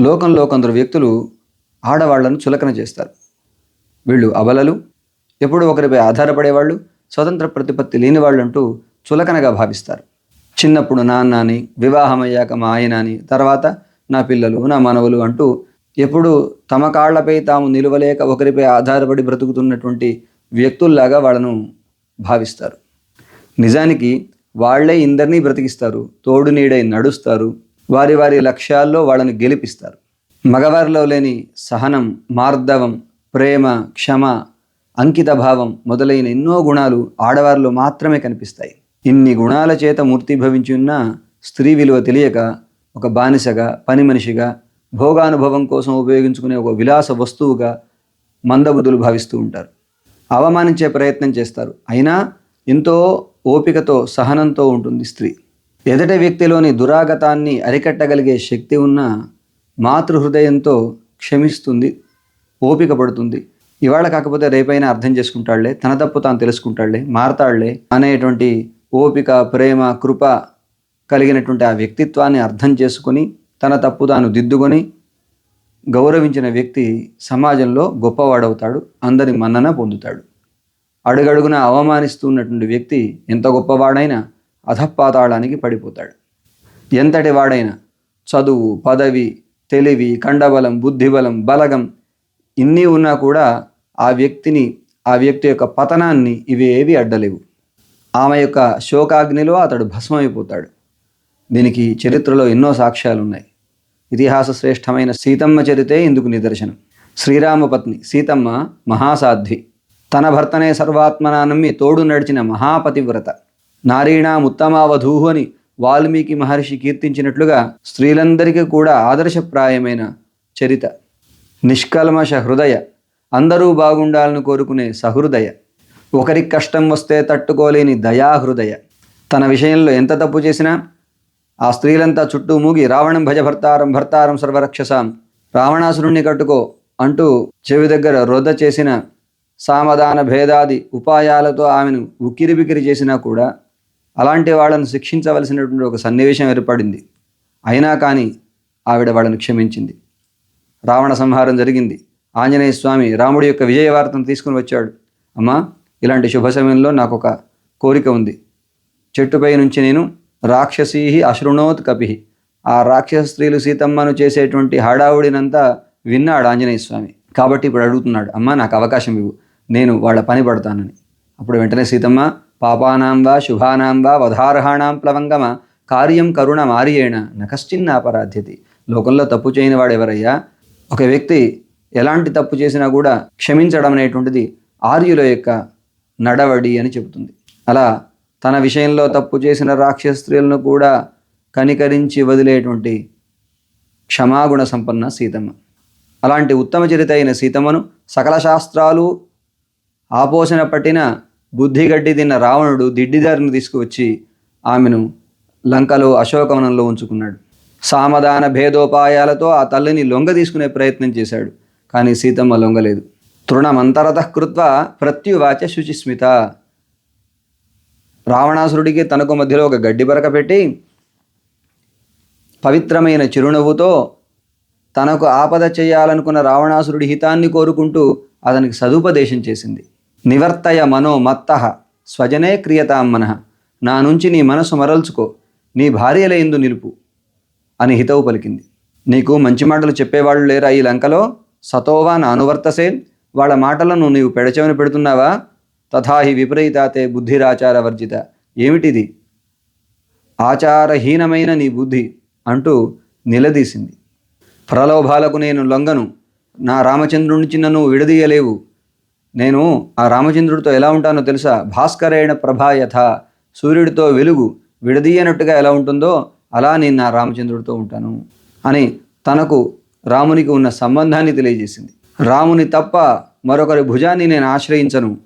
లోకంలో కొందరు వ్యక్తులు ఆడవాళ్ళను చులకన చేస్తారు. వీళ్ళు అబలలు ఎప్పుడూ ఒకరిపై ఆధారపడేవాళ్ళు స్వతంత్ర ప్రతిపత్తి లేని వాళ్ళు అంటూ చులకనగా భావిస్తారు. చిన్నప్పుడు నాన్న అని వివాహమయ్యాక మా ఆయన అని తర్వాత నా పిల్లలు నా మనవలు అంటూ ఎప్పుడు తమ కాళ్ళపై తాము నిలవలేక ఒకరిపై ఆధారపడి బ్రతుకుతున్నటువంటి వ్యక్తుల్లాగా వాళ్ళను భావిస్తారు. నిజానికి వాళ్ళే ఇందరినీ బ్రతికిస్తారు తోడు నీడై నడుస్తారు వారి వారి లక్ష్యాల్లో వాళ్ళని గెలిపిస్తారు. మగవారిలో లేని సహనం మార్దవం ప్రేమ క్షమ అంకిత భావం మొదలైన ఎన్నో గుణాలు ఆడవారిలో మాత్రమే కనిపిస్తాయి. ఇన్ని గుణాల చేత మూర్తిభవించి ఉన్న స్త్రీ విలువ తెలియక ఒక బానిసగా పని మనిషిగా భోగానుభవం కోసం ఉపయోగించుకునే ఒక విలాస వస్తువుగా మందబుద్ధులు భావిస్తూ ఉంటారు. అవమానించే ప్రయత్నం చేస్తారు. అయినా ఎంతో ఓపికతో సహనంతో ఉంటుంది స్త్రీ. ఎదటి వ్యక్తిలోని దురాగతాన్ని అరికట్టగలిగే శక్తి ఉన్న మాతృహృదయంతో క్షమిస్తుంది ఓపిక పడుతుంది. ఇవాళ కాకపోతే రేపైనా అర్థం చేసుకుంటాడులే తన తప్పు తాను తెలుసుకుంటాడులే మారతాడులే అనేటువంటి ఓపిక ప్రేమ కృప కలిగినటువంటి ఆ వ్యక్తిత్వాన్ని అర్థం చేసుకొని తన తప్పు తాను దిద్దుకొని గౌరవించిన వ్యక్తి సమాజంలో గొప్పవాడవుతాడు అందరి మన్నన పొందుతాడు. అడుగడుగున అవమానిస్తున్నటువంటి వ్యక్తి ఎంత గొప్పవాడైనా అధపాతాళానికి పడిపోతాడు. ఎంతటి వాడైనా చదువు పదవి తెలివి కండబలం బుద్ధిబలం బలగం ఇన్ని ఉన్నా కూడా ఆ వ్యక్తిని ఆ వ్యక్తి యొక్క పతనాన్ని ఇవి ఏవి అడ్డలేవు. ఆమె యొక్క శోకాగ్నిలో అతడు భస్మైపోతాడు దీనికి చరిత్రలో ఎన్నో సాక్ష్యాలు ఉన్నాయి ఇతిహాస శ్రేష్టమైన సీతమ్మ చరితే ఇందుకు నిదర్శనం. శ్రీరామపత్ని సీతమ్మ మహాసాధ్వి. తన భర్తనే సర్వాత్మనా నమ్మి తోడు నడిచిన మహాపతివ్రత. నారీణాం ఉత్తమావధూహు అని వాల్మీకి మహర్షి కీర్తించినట్లుగా స్త్రీలందరికీ కూడా ఆదర్శప్రాయమైన చరిత. నిష్కల్మష హృదయ. అందరూ బాగుండాలని కోరుకునే సహృదయ. ఒకరికి కష్టం వస్తే తట్టుకోలేని దయాహృదయ. తన విషయంలో ఎంత తప్పు చేసినా ఆ స్త్రీలంతా చుట్టూ మూగి రావణం భజ భర్తారం భర్తారం సర్వరక్షసాం. రావణాసురుణ్ణి కట్టుకో అంటూ చెవి దగ్గర రొద్ద చేసిన సామధాన భేదాది ఉపాయాలతో ఆమెను ఉక్కిరిబిక్కిరి చేసినా కూడా అలాంటి వాళ్ళను శిక్షించవలసినటువంటి ఒక సన్నివేశం ఏర్పడింది. అయినా కానీ ఆవిడ వాళ్ళని క్షమించింది. రావణ సంహారం జరిగింది. ఆంజనేయ స్వామి రాముడి యొక్క విజయవార్తను తీసుకుని వచ్చాడు. అమ్మా ఇలాంటి శుభ సమయంలో నాకు ఒక కోరిక ఉంది. చెట్టుపై నుంచి నేను రాక్షసీ అశృణోత్ కపి ఆ రాక్షస స్త్రీలు సీతమ్మను చేసేటువంటి హడావుడినంతా విన్నాడు ఆంజనేయ స్వామి. కాబట్టి ఇప్పుడు అడుగుతున్నాడు అమ్మా నాకు అవకాశం ఇవ్వు. నేను వాళ్ళ పని పడతానని. అప్పుడు వెంటనే సీతమ్మ పాపానాం వా శుభానాం వా వధార్హాణాం ప్లవంగమ కార్యం కరుణ మారియేణ నకశ్చిన్నాపరాధ్యతి లోకంలో తప్పు చేయని వాడెవరయ్యా? ఒక వ్యక్తి ఎలాంటి తప్పు చేసినా కూడా క్షమించడం అనేటువంటిది ఆర్యుల యొక్క నడవడి అని చెబుతుంది. అలా తన విషయంలో తప్పు చేసిన రాక్షస స్త్రీలను కూడా కనికరించి వదిలేటువంటి క్షమాగుణ సంపన్న సీతమ్మ. అలాంటి ఉత్తమ చరిత అయిన సీతమ్మను సకల శాస్త్రాలు ఆపోషణ పట్టిన బుద్ధిగడ్డి తిన్న రావణుడు దిడ్డిదారిని తీసుకువచ్చి ఆమెను లంకలో అశోకవనంలో ఉంచుకున్నాడు. సామధాన భేదోపాయాలతో ఆ తల్లిని లొంగ తీసుకునే ప్రయత్నం చేశాడు కానీ సీతమ్మ లొంగలేదు. తృణమంతరత కృత్వ ప్రత్యువాచ శుచిస్మిత. రావణాసురుడికి తనకు మధ్యలో ఒక గడ్డి బరక పెట్టి పవిత్రమైన చిరునవ్వుతో తనకు ఆపద చేయాలనుకున్న రావణాసురుడి హితాన్ని కోరుకుంటూ అతనికి సదుపదేశం చేసింది. నివర్తయ మనో మత్త. స్వజనే క్రియతాం మనః. నా నుంచి నీ మనసు మరల్చుకో. నీ భార్యల ఎందు నిలుపు అని హితవు పలికింది. నీకు మంచి మాటలు చెప్పేవాళ్ళు లేరా ఈ లంకలో? సతోవా నా అనువర్తసే వాళ్ళ మాటలను నీవు పెడచెవిన పెడుతున్నావా? తథాహి విపరీతాతే బుద్ధిరాచార వర్జిత ఏమిటిది? ఆచారహీనమైన నీ బుద్ధి అంటూ నిలదీసింది. ప్రలోభాలకు నేను లొంగను. నా రామచంద్రుడి నుంచి నన్ను విడదీయలేవు. నేను ఆ రామచంద్రుడితో ఎలా ఉంటానో తెలుసా? భాస్కరేణ ప్రభాయథ సూర్యుడితో వెలుగు విడదీయనట్టుగా ఎలా ఉంటుందో అలా నేను నా రామచంద్రుడితో ఉంటాను అని తనకు రామునికి ఉన్న సంబంధాన్ని తెలియజేసింది. రాముని తప్ప మరొకరి భుజాన్ని నేను ఆశ్రయించను.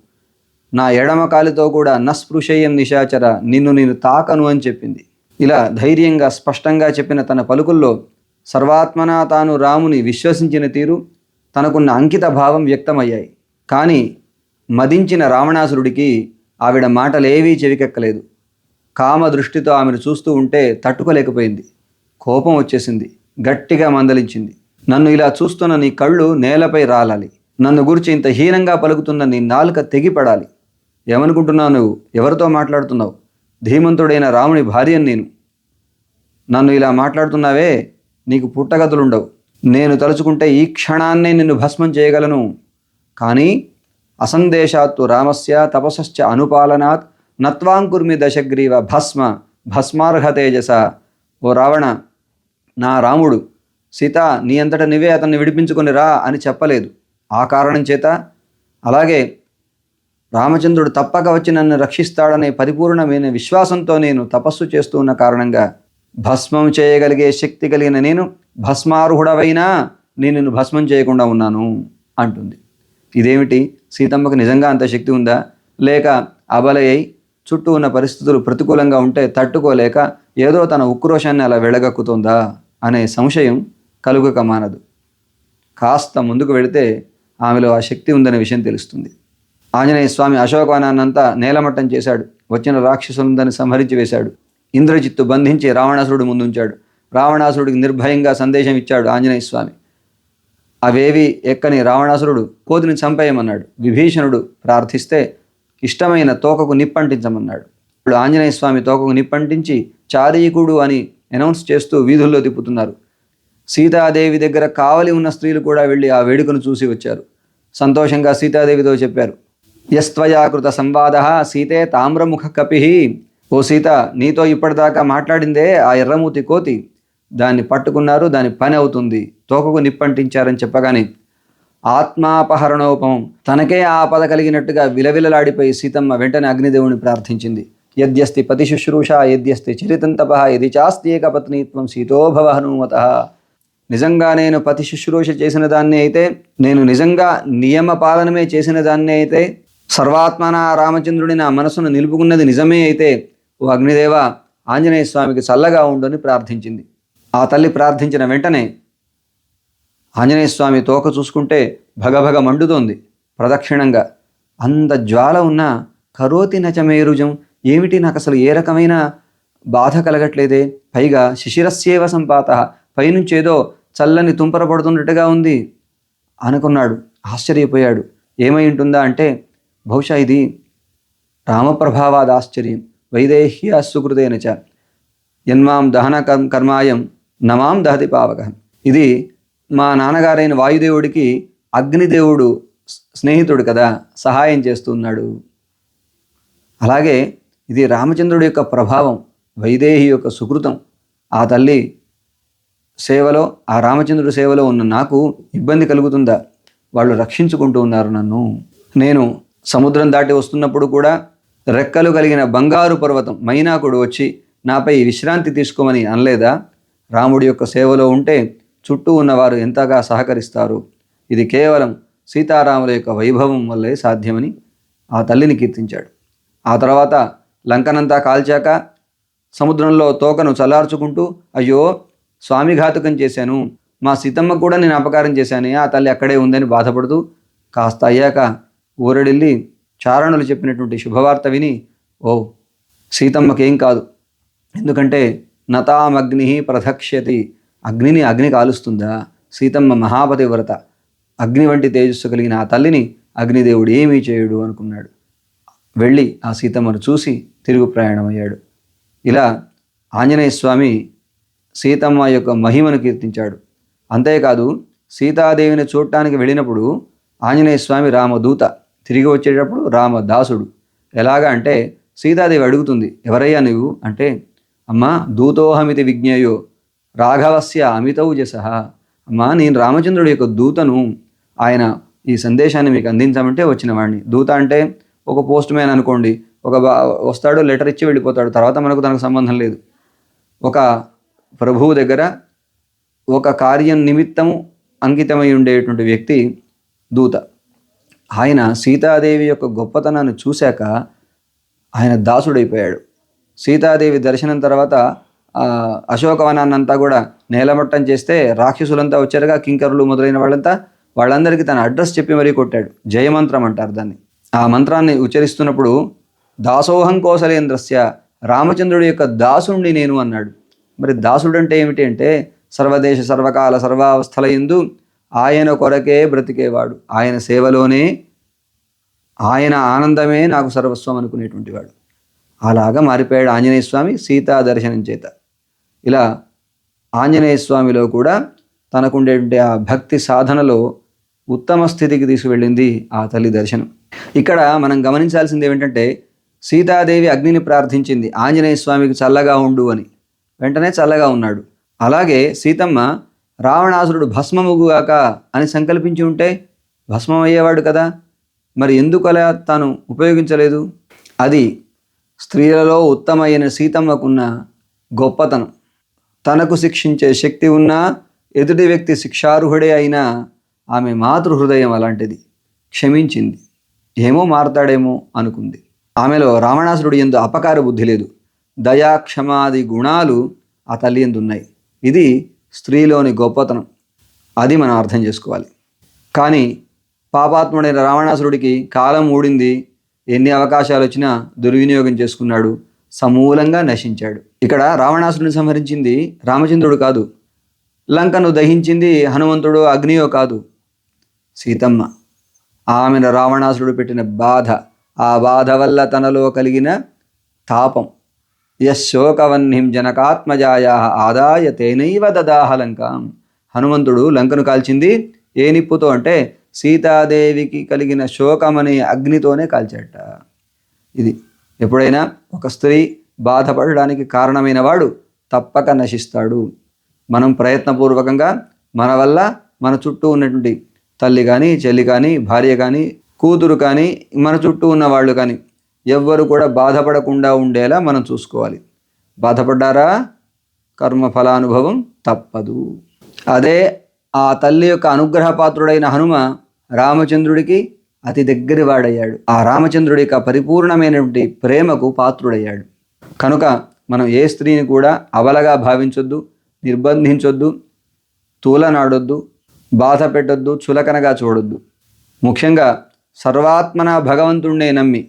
నా ఎడమ కాలితో కూడా నస్పృశయం నిశాచర నిన్ను నేను తాకను అని చెప్పింది. ఇలా ధైర్యంగా స్పష్టంగా చెప్పిన తన పలుకుల్లో సర్వాత్మన తాను రాముని విశ్వసించిన తీరు తనకున్న అంకిత భావం వ్యక్తమయ్యాయి. కానీ మదించిన రావణాసురుడికి ఆవిడ మాటలేవీ చెవికెక్కలేదు. కామ దృష్టితో ఆమెను చూస్తూ ఉంటే తట్టుకోలేకపోయింది. కోపం వచ్చేసింది. గట్టిగా మందలించింది. నన్ను ఇలా చూస్తున్న నీ కళ్ళు నేలపై రాలాలి. నన్ను గురించి ఇంత హీనంగా పలుకుతున్న నీ నాలుక తెగిపడాలి. ఏమనుకుంటున్నావు నువ్వు? ఎవరితో మాట్లాడుతున్నావు? ధీమంతుడైన రాముని భార్యను నేను. నన్ను ఇలా మాట్లాడుతున్నావే నీకు పుట్టగతులుండవు. నేను తలుచుకుంటే ఈ క్షణాన్నే నిన్ను భస్మం చేయగలను. కానీ అసందేశాత్తు రామస్య తపసశ్చ అనుపాలనాత్ నత్వాంకుర్మి దశగ్రీవ భస్మ భస్మార్హ తేజస. ఓ రావణ నా రాముడు సీత నీ అంతట నువ్వే అతన్ని విడిపించుకొని రా అని చెప్పలేదు. ఆ కారణం చేత అలాగే రామచంద్రుడు తప్పక వచ్చి నన్ను రక్షిస్తాడనే పరిపూర్ణమైన విశ్వాసంతో నేను తపస్సు చేస్తూ ఉన్న కారణంగా భస్మం చేయగలిగే శక్తి కలిగిన నేను భస్మార్హుడవైనా నేను నిన్ను భస్మం చేయకుండా ఉన్నాను అంటుంది. ఇదేమిటి? సీతమ్మకు నిజంగా అంత శక్తి ఉందా? లేక అబలయ్యి చుట్టూ ఉన్న పరిస్థితులు ప్రతికూలంగా ఉంటే తట్టుకోలేక ఏదో తన ఉక్రోషాన్ని అలా వెళ్ళగక్కుతుందా అనే సంశయం కలుగక మానదు. కాస్త ముందుకు వెళితే ఆమెలో ఆ శక్తి ఉందనే విషయం తెలుస్తుంది. ఆంజనేయ స్వామి అశోకవనాన్నంతా నేలమట్టం చేశాడు. వచ్చిన రాక్షసులందరినీ సంహరించి వేశాడు. ఇంద్రజిత్తు బంధించి రావణాసురుడు ముందుంచాడు. రావణాసురుడికి నిర్భయంగా సందేశం ఇచ్చాడు ఆంజనేయ స్వామి. అవేవి ఎక్కని రావణాసురుడు కోతిని చంపేయమన్నాడు. విభీషణుడు ప్రార్థిస్తే ఇష్టమైన తోకకు నిప్పంటించమన్నాడు. ఇప్పుడు ఆంజనేయ స్వామి తోకకు నిప్పంటించి చారీకుడు అని అనౌన్స్ చేస్తూ వీధుల్లో తిప్పుతున్నారు. సీతాదేవి దగ్గర కావలి ఉన్న స్త్రీలు కూడా వెళ్ళి ఆ వేడుకను చూసి వచ్చారు. సంతోషంగా సీతాదేవితో చెప్పారు. యస్త్వయాకృత సంవాద సీతే తామ్రముఖ కపి. ఓ సీత నీతో ఇప్పటిదాకా మాట్లాడిందే ఆ ఎర్రమూతి కోతి. దాన్ని పట్టుకున్నారు దాని పని అవుతుంది. తోకకు నిప్పంటించారని చెప్పగానే ఆత్మాపహరణోపమం తనకే ఆపద కలిగినట్టుగా విలవిలలాడిపోయి సీతమ్మ వెంటనే అగ్నిదేవుని ప్రార్థించింది. యద్యస్తి పతి శుశ్రూష యద్యస్తి చరితంతప యది చాస్తి ఏకపత్నిత్వం సీతోభవ హనుమత నిజంగా నేను పతి శుశ్రూష చేసిన దాన్ని అయితే నేను నిజంగా నియమ పాలనమే చేసిన దాన్ని అయితే సర్వాత్మన రామచంద్రుడి నా మనసును నిలుపుకున్నది నిజమే అయితే ఓ అగ్నిదేవ ఆంజనేయ స్వామికి చల్లగా ఉండుని ప్రార్థించింది. ఆ తల్లి ప్రార్థించిన వెంటనే ఆంజనేయ స్వామి తోక చూసుకుంటే భగభగ మండుతోంది. ప్రదక్షిణంగా అంత జ్వాల ఉన్న కరోతి నచమేరుజం ఏమిటి నాకు అసలు ఏ రకమైన బాధ కలగట్లేదే? పైగా శిశిరస్యేవ సంపాత పైనుంచి ఏదో చల్లని తుంపర పడుతున్నట్టుగా ఉంది అనుకున్నాడు. ఆశ్చర్యపోయాడు. ఏమై ఉంటుందా అంటే బహుశా ఇది రామప్రభావాద ఆశ్చర్యం వైదేహ్య సుకృతేన యన్మాం దహన కర్మాయం నమాం దహతి పావక. ఇది మా నాన్నగారైన వాయుదేవుడికి అగ్నిదేవుడు స్నేహితుడు కదా సహాయం చేస్తున్నాడు. అలాగే ఇది రామచంద్రుడి యొక్క ప్రభావం వైదేహి యొక్క సుకృతం. ఆ తల్లి సేవలో ఆ రామచంద్రుడి సేవలో ఉన్న నాకు ఇబ్బంది కలుగుతుందా? వాళ్ళు రక్షించుకుంటూ ఉన్నారు నన్ను. నేను సముద్రం దాటి వస్తున్నప్పుడు కూడా రెక్కలు కలిగిన బంగారు పర్వతం మైనాకుడు వచ్చి నాపై విశ్రాంతి తీసుకోమని అనలేదా? రాముడి యొక్క సేవలో ఉంటే చుట్టూ ఉన్నవారు ఎంతగా సహకరిస్తారు? ఇది కేవలం సీతారాముల యొక్క వైభవం వల్లే సాధ్యమని ఆ తల్లిని కీర్తించాడు. ఆ తర్వాత లంకనంతా కాల్చాక సముద్రంలో తోకను చల్లార్చుకుంటూ అయ్యో స్వామి ఘాతుకం చేశాను. మా సీతమ్మకు కూడా నేను అపకారం చేశాను ఆ తల్లి అక్కడే ఉందని బాధపడుతూ కాస్త అయ్యాక ఊరడిల్లి చారణులు చెప్పినటువంటి శుభవార్త విని ఓ సీతమ్మకేం కాదు. ఎందుకంటే నతామగ్ని ప్రధక్ష్యతి అగ్నిని అగ్ని కాలుస్తుందా? సీతమ్మ మహాపతి వ్రత. అగ్ని వంటి తేజస్సు కలిగిన ఆ తల్లిని అగ్నిదేవుడు ఏమీ చేయడు అనుకున్నాడు. వెళ్ళి ఆ సీతమ్మను చూసి తిరుగు ప్రయాణమయ్యాడు. ఇలా ఆంజనేయ స్వామి సీతమ్మ యొక్క మహిమను కీర్తించాడు. అంతేకాదు సీతాదేవిని చూడటానికి వెళ్ళినప్పుడు ఆంజనేయ స్వామి రామదూత తిరిగి వచ్చేటప్పుడు రామదాసుడు. ఎలాగా అంటే సీతాదేవి అడుగుతుంది ఎవరయ్యా నువ్వు అంటే అమ్మా దూతోహమితి విజ్ఞేయో. రాఘవస్య అమితౌజస. అమ్మా నేను రామచంద్రుడి యొక్క దూతను. ఆయన ఈ సందేశాన్ని మీకు అందించామంటే వచ్చిన వాడిని దూత అంటే ఒక పోస్ట్ మ్యాన్ అనుకోండి. ఒక బా వస్తాడు లెటర్ ఇచ్చి వెళ్ళిపోతాడు. తర్వాత మనకు తనకు సంబంధం లేదు. ఒక ప్రభువు దగ్గర ఒక కార్యం నిమిత్తము అంకితమై ఉండేటువంటి వ్యక్తి దూత. ఆయన సీతాదేవి యొక్క గొప్పతనాన్ని చూశాక ఆయన దాసుడైపోయాడు. సీతాదేవి దర్శనం తర్వాత అశోకవనాన్నంతా కూడా నేలమట్టం చేస్తే రాక్షసులంతా వచ్చారుగా కింకరులు మొదలైన వాళ్ళంతా. వాళ్ళందరికీ తన అడ్రస్ చెప్పి మరీ కొట్టాడు. జయమంత్రం అంటారు దాన్ని. ఆ మంత్రాన్ని ఉచ్చరిస్తున్నప్పుడు దాసోహం కోసలేంద్రస్య రామచంద్రుడి యొక్క దాసుణ్ణి నేను అన్నాడు. మరి దాసుడు అంటే ఏమిటి అంటే సర్వదేశ సర్వకాల సర్వావస్థల ఎందు ఆయన కొరకే బ్రతికేవాడు. ఆయన సేవలోనే ఆయన ఆనందమే నాకు సర్వస్వం అనుకునేటువంటి వాడు. అలాగా మారిపోయాడు ఆంజనేయ స్వామి సీతా దర్శనం చేత. ఇలా ఆంజనేయ స్వామిలో కూడా తనకుండేటువంటి ఆ భక్తి సాధనలో ఉత్తమ స్థితికి తీసుకువెళ్ళింది ఆ తల్లి దర్శనం. ఇక్కడ మనం గమనించాల్సింది ఏమిటంటే సీతాదేవి అగ్నిని ప్రార్థించింది ఆంజనేయ స్వామికి చల్లగా ఉండు అని. వెంటనే చల్లగా ఉన్నాడు. అలాగే సీతమ్మ రావణాసురుడు భస్మముగుగాక అని సంకల్పించి ఉంటే భస్మం అయ్యేవాడు కదా. మరి ఎందుకు అలా తాను ఉపయోగించలేదు? అది స్త్రీలలో ఉత్తమైన సీతమ్మకున్న గొప్పతనం. తనకు శిక్షించే శక్తి ఉన్నా ఎదుటి వ్యక్తి శిక్షార్హుడే అయినా ఆమె మాతృహృదయం అలాంటిది. క్షమించింది. ఏమో మారతాడేమో అనుకుంది. ఆమెలో రావణాసురుడు ఎందు అపకార బుద్ధి లేదు. దయా క్షమాది గుణాలు ఆ తల్లి ఎందున్నాయి ఇది స్త్రీలోని గొప్పతనం. అది మనం అర్థం చేసుకోవాలి. కానీ పాపాత్ముడైన రావణాసురుడికి కాలం ఊడింది ఎన్ని అవకాశాలు వచ్చినా దుర్వినియోగం చేసుకున్నాడు సమూలంగా నశించాడు. ఇక్కడ రావణాసురుని సంహరించింది రామచంద్రుడు కాదు. లంకను దహించింది హనుమంతుడు అగ్నియో కాదు. సీతమ్మ. ఆమెను రావణాసురుడు పెట్టిన బాధ ఆ బాధ వల్ల తనలో కలిగిన తాపం. యశోకవన్హిం జనకాత్మజాయ ఆదాయ తేనైవ దదాహ లంకాం. హనుమంతుడు లంకను కాల్చింది ఏ నిప్పుతో అంటే సీతాదేవికి కలిగిన శోకమనే అగ్నితోనే కాల్చాట ఇది ఎప్పుడైనా ఒక స్త్రీ బాధపడడానికి కారణమైన వాడు తప్పక నశిస్తాడు. మనం ప్రయత్నపూర్వకంగా మన వల్ల మన చుట్టూ ఉన్నటువంటి తల్లి కానీ చెల్లి కానీ భార్య కానీ కూతురు కానీ మన చుట్టూ ఉన్న వాళ్ళు కానీ ఎవ్వరు కూడా బాధపడకుండా ఉండేలా మనం చూసుకోవాలి. బాధపడ్డారా? కర్మ ఫలానుభవం తప్పదు. అదే ఆ తల్లి యొక్క అనుగ్రహపాత్రుడైన హనుమ రామచంద్రుడికి అతి దగ్గరి వాడయ్యాడు. ఆ రామచంద్రుడి యొక్క పరిపూర్ణమైనటువంటి ప్రేమకు పాత్రుడయ్యాడు. కనుక మనం ఏ స్త్రీని కూడా అవలగా భావించొద్దు నిర్బంధించొద్దు తూలనాడొద్దు బాధ పెట్టొద్దు చులకనగా చూడొద్దు. ముఖ్యంగా సర్వాత్మన భగవంతుణ్ణే నమ్మి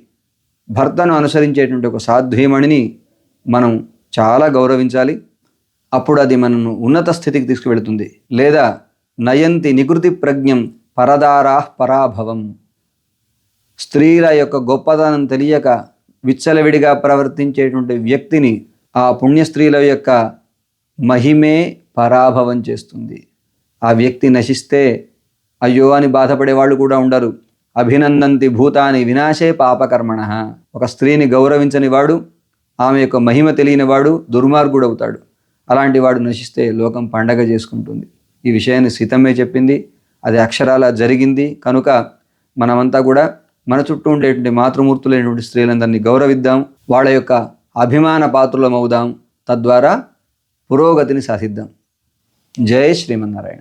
భర్తను అనుసరించేటువంటి ఒక సాధ్వీమణిని మనం చాలా గౌరవించాలి. అప్పుడు అది మనను ఉన్నత స్థితికి తీసుకువెళుతుంది. లేదా నయంతి నికృతి ప్రజ్ఞం పరదారా పరాభవం. స్త్రీల యొక్క గొప్పతనం తెలియక విచ్చలవిడిగా ప్రవర్తించేటువంటి వ్యక్తిని ఆ పుణ్య స్త్రీల యొక్క మహిమే పరాభవం చేస్తుంది. ఆ వ్యక్తి నశిస్తే అయ్యో అని బాధపడే వాళ్ళు కూడా ఉండరు. అభినందంతి భూతాని వినాశే పాపకర్మణ. ఒక స్త్రీని గౌరవించని వాడు ఆమె యొక్క మహిమ తెలియని వాడు దుర్మార్గుడవుతాడు. అలాంటి వాడు నశిస్తే లోకం పండగ చేసుకుంటుంది. ఈ విషయాన్ని సీతమ్మే చెప్పింది. అది అక్షరాల జరిగింది. కనుక మనమంతా కూడా మన చుట్టూ ఉండేటువంటి మాతృమూర్తులైనటువంటి స్త్రీలందరినీ గౌరవిద్దాం. వాళ్ళ యొక్క అభిమాన పాత్రులమవుదాం తద్వారా పురోగతిని సాధిద్దాం. జై శ్రీమన్నారాయణ.